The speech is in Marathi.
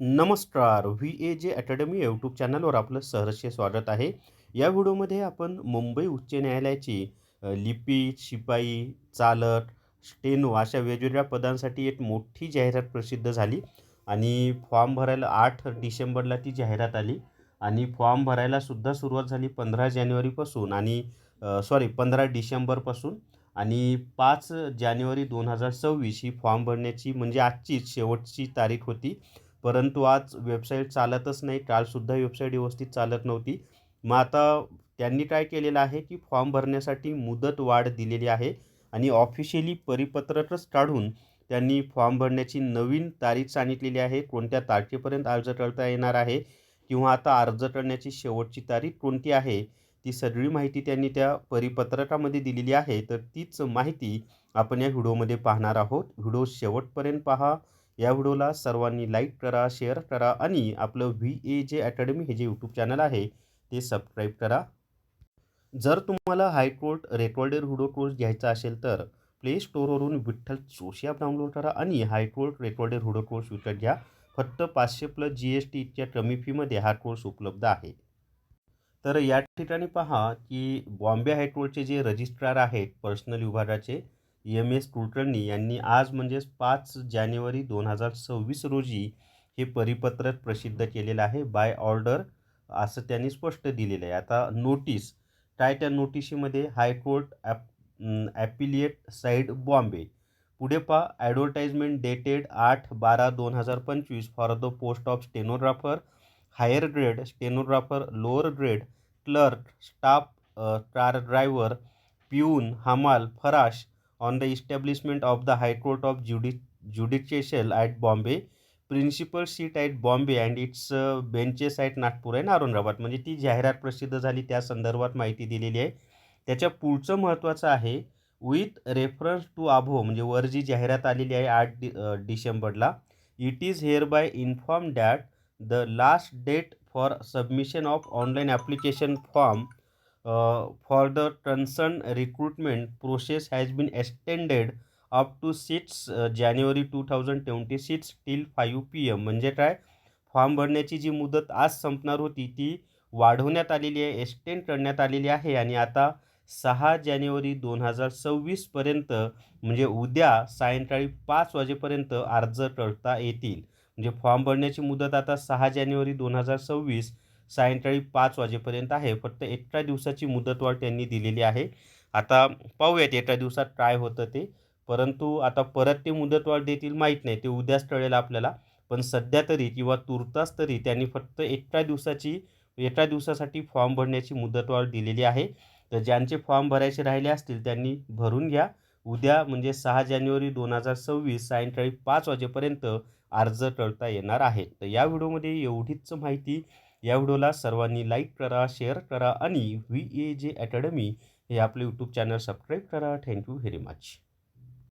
नमस्कार. व्ही ए जे अकॅडमी यूट्यूब चॅनलवर आपलं सहर्ष स्वागत आहे. या व्हिडिओमध्ये आपण मुंबई उच्च न्यायालयाची लिपी शिपाई चालक स्टेनो अशा वेगवेगळ्या पदांसाठी एक मोठी जाहिरात प्रसिद्ध झाली आणि फॉर्म भरायला आठ डिसेंबरला ती जाहिरात आली आणि फॉर्म भरायला सुद्धा सुरुवात झाली पंधरा जानेवारीपासून आणि सॉरी पंधरा डिसेंबरपासून आणि पाच जानेवारी दोन हजार सव्वीस ही फॉर्म भरण्याची म्हणजे आजचीच शेवटची तारीख होती. परंतु आज वेबसाईट चालतच नाही. कालसुद्धा वेबसाईट व्यवस्थित चालत नव्हती. मग आता त्यांनी काय केलेलं आहे की फॉर्म भरण्यासाठी मुदत वाढ दिलेली आहे आणि ऑफिशियली परिपत्रकच काढून त्यांनी फॉर्म भरण्याची नवीन तारीख सांगितलेली आहे. कोणत्या तारखेपर्यंत अर्ज करता येणार आहे किंवा आता अर्ज करण्याची शेवटची तारीख कोणती आहे ती सगळी माहिती त्यांनी त्या परिपत्रकामध्ये दिलेली आहे. तर तीच माहिती आपण या व्हिडिओमध्ये पाहणार आहोत. व्हिडिओ शेवटपर्यंत पहा. या व्हिडिओला सर्वांनी लाईक करा शेअर करा आणि आपलं व्ही ए जे अकॅडमी हे जे यूट्यूब चॅनल आहे ते सबस्क्राईब करा. जर तुम्हाला हायकोर्ट रेकॉर्डेड व्हिडिओ कोर्स घ्यायचा असेल तर प्ले स्टोअरवरून विठ्ठल जोशी ॲप डाउनलोड करा आणि हायकोर्ट रेकॉर्डेड व्हिडिओ कोर्स विकत घ्या. फक्त पाचशे प्लस जी एस टी इतक्या कमी फीमध्ये हा कोर्स उपलब्ध आहे. तर या ठिकाणी पहा की बॉम्बे हायकोर्टचे जे रजिस्ट्रार आहेत पर्सनल विभागाचे एम एस कुलकर्णी यांनी आज म्हणजेच पाच जानेवारी दोन हजार सव्वीस रोजी हे परिपत्रक प्रसिद्ध केलेलं आहे. बाय ऑर्डर असं त्यांनी स्पष्ट दिलेलं आहे. आता नोटीस काय त्या नोटिशीमध्ये high court app appellate side Bombay. पुढे पहा ॲडव्हर्टाइजमेंट डेटेड आठ बारा दोन हजार पंचवीस for the post of stenographer higher grade stenographer lower grade clerk staff car driver peon हमाल फराश on the establishment of the high court of judi judicial at Bombay principal seat at Bombay and its benches at Nagpur and Aurangabad म्हणजे ती जाहिरात प्रसिद्ध झाली त्या संदर्भात माहिती दिलेली आहे. त्याच्या पुढचं महत्त्वाचं आहे विथ रेफरन्स टू आभो म्हणजे वर जी जाहिरात आलेली आहे आठ डि डिसेंबरला it is hereby inform that the last date for submission of online application form for the concern recruitment process has been extended up to six January two thousand twenty six till five P M म्हणजे काय? फॉर्म भरण्याची जी मुदत आज संपणार होती ती वाढवण्यात आलेली आहे एक्सटेंड करण्यात आलेली आहे आणि आता सहा जानेवारी दोन हजार सव्वीसपर्यंत म्हणजे उद्या सायंकाळी पाच वाजेपर्यंत अर्ज करता येतील. म्हणजे फॉर्म भरण्याची मुदत आता सहा जानेवारी दोन हजार सव्वीस सायंकाळी पाच वाजेपर्यंत आहे. फक्त एका दिवसाची मुदतवाढ त्यांनी दिलेली आहे. आता पाहूयात एका दिवसात काय होतं ते. परंतु आता परत ते मुदतवाढ देतील माहीत नाही. ते उद्याच कळेल आपल्याला. पण सध्या तरी किंवा तुर्तास तरी त्यांनी फक्त एका दिवसाची एका दिवसासाठी फॉर्म भरण्याची मुदतवाढ दिलेली आहे. तर ज्यांचे फॉर्म भरायचे राहिले असतील त्यांनी भरून घ्या. उद्या म्हणजे सहा जानेवारी दोन हजार सव्वीस सायंकाळी पाच वाजेपर्यंत अर्ज करता येणार आहे. तर या व्हिडिओमध्ये एवढीच माहिती. या व्हिडिओला सर्वांनी लाईक करा शेअर करा आणि व्ही ए जे अकॅडमी हे आपले यूट्यूब चॅनल सबस्क्राईब करा. Thank you very much.